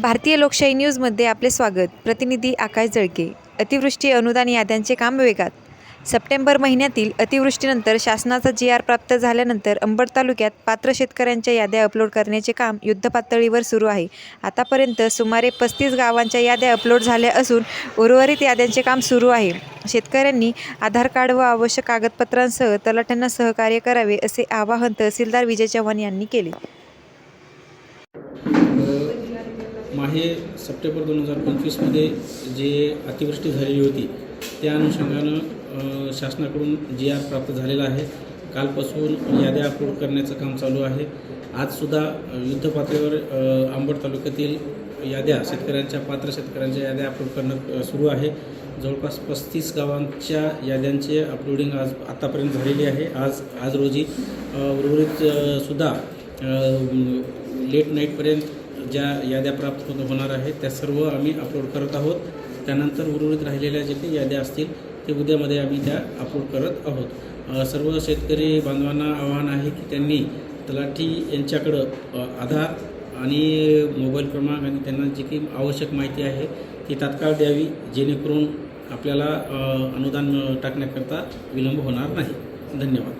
भारतीय लोकशाही न्यूजमध्ये आपले स्वागत. प्रतिनिधी आकाश जळके. अतिवृष्टी अनुदान याद्यांचे काम वेगात. सप्टेंबर महिन्यातील अतिवृष्टीनंतर शासनाचा जी आर प्राप्त झाल्यानंतर अंबड तालुक्यात पात्र शेतकऱ्यांच्या याद्या अपलोड करण्याचे काम युद्धपातळीवर सुरू आहे. आतापर्यंत सुमारे पस्तीस गावांच्या याद्या अपलोड झाल्या असून उर्वरित याद्यांचे काम सुरू आहे. शेतकऱ्यांनी आधार कार्ड व आवश्यक कागदपत्रांसह तलाठ्यांना सहकार्य करावे असे आवाहन तहसीलदार विजय चव्हाण यांनी केले. माहे सप्टेंबर दोन हजार पंचवीसमध्ये जे अतिवृष्टी झालेली होती त्या अनुषंगानं शासनाकडून जी आर प्राप्त झालेला आहे. कालपासून याद्या अपलोड करण्याचं काम चालू आहे. आजसुद्धा युद्धपातळीवर अ, अंबड तालुक्यातील याद्या शेतकऱ्यांच्या पात्र शेतकऱ्यांच्या याद्या अपलोड करणं सुरू आहे. जवळपास पस्तीस गावांच्या याद्यांचे अपलोडिंग आज आत्तापर्यंत झालेली आहे. आज आज रोजी उर्वरित सुद्धा लेट नाईटपर्यंत ज्या याद्या प्राप्त होत होणार आहेत त्या सर्व आम्ही अपलोड करत आहोत. त्यानंतर उर्वरित राहिलेल्या जे काही याद्या असतील ते उद्यामध्ये आम्ही त्या अपलोड करत आहोत. सर्व शेतकरी बांधवांना आव्हान आहे की त्यांनी तलाठी यांच्याकडं आधार आणि मोबाईल क्रमांक आणि त्यांना जी काही आवश्यक माहिती आहे ती तात्काळ द्यावी जेणेकरून आपल्याला अनुदान टाकण्याकरता विलंब होणार नाही. धन्यवाद.